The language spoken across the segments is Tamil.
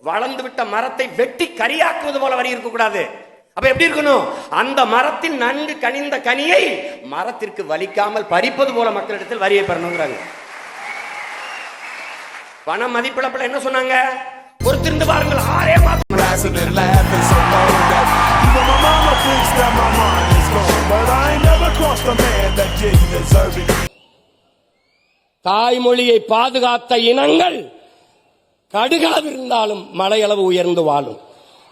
வளர்ந்து விட்ட மரத்தை வெட்டி கரியாக்குவது போல வரி இருக்கக்கூடாது. அப்ப எப்படி இருக்கணும்? அந்த மரத்தின் நன்கு கனிந்த கனியை மரத்திற்கு வலிக்காமல் பறிப்பது போல மக்களிடத்தில் வரியை பெறணுங்கிறாங்க. பண மதிப்பிழப்புல என்ன சொன்னாங்க? பொறுத்திருந்து பாருங்கள் ஆறே மாதம். தாய்மொழியை பாதுகாத்த இனங்கள் கடுகளவு இருந்தாலும் மலையளவு உயர்ந்து வாழும்.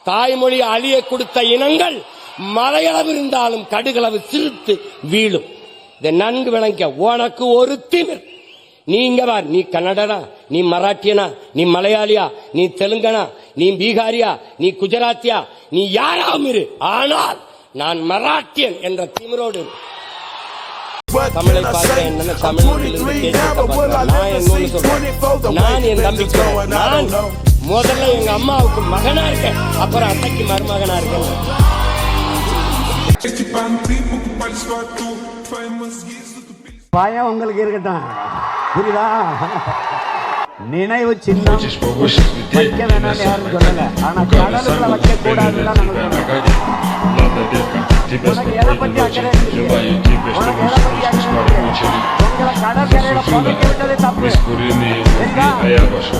தாய்மொழி அழிய கொடுத்த இனங்கள் மலையளவு இருந்தாலும் கடுகளவு சிரித்து வீழும். இதை நன்கு விளங்க உனக்கு ஒரு திமிர். நீங்க வார் நீ கன்னடனா நீ மராட்டியனா நீ மலையாளியா நீ தெலுங்கனா நீ பீகாரியா நீ குஜராத்தியா நீ யாராவது ஆனால் நான் மராட்டியன் என்ற திமிரோடு தமிழை say? என்னன்னு I'm தமிழ்நாட்டிலிருந்து 23 கேட்டு now, but will I நான் live to இன்னொன்னு see 24? The சொல்றேன் நான் way என் தம்பிக்கு நான். முதல்ல எங்க அம்மாவுக்கு மகனா இருக்கேன். அப்புறம் அத்தைக்கு மருமகனா இருக்கேன். பயம் உங்களுக்கு இருக்கட்டும். புரியுதா? நினைவு சின்னம் வைக்க வேணாம்னு யாரும் சொல்லல. ஆனா கடலுக்குள்ள வைக்க கூடாதுன்னு தான் நாங்க சொல்றோம். உனக்கு எதை பத்தி அக்கறை இருக்கு? உனக்கு తీసుకుని తప్పే అయ్యా భాష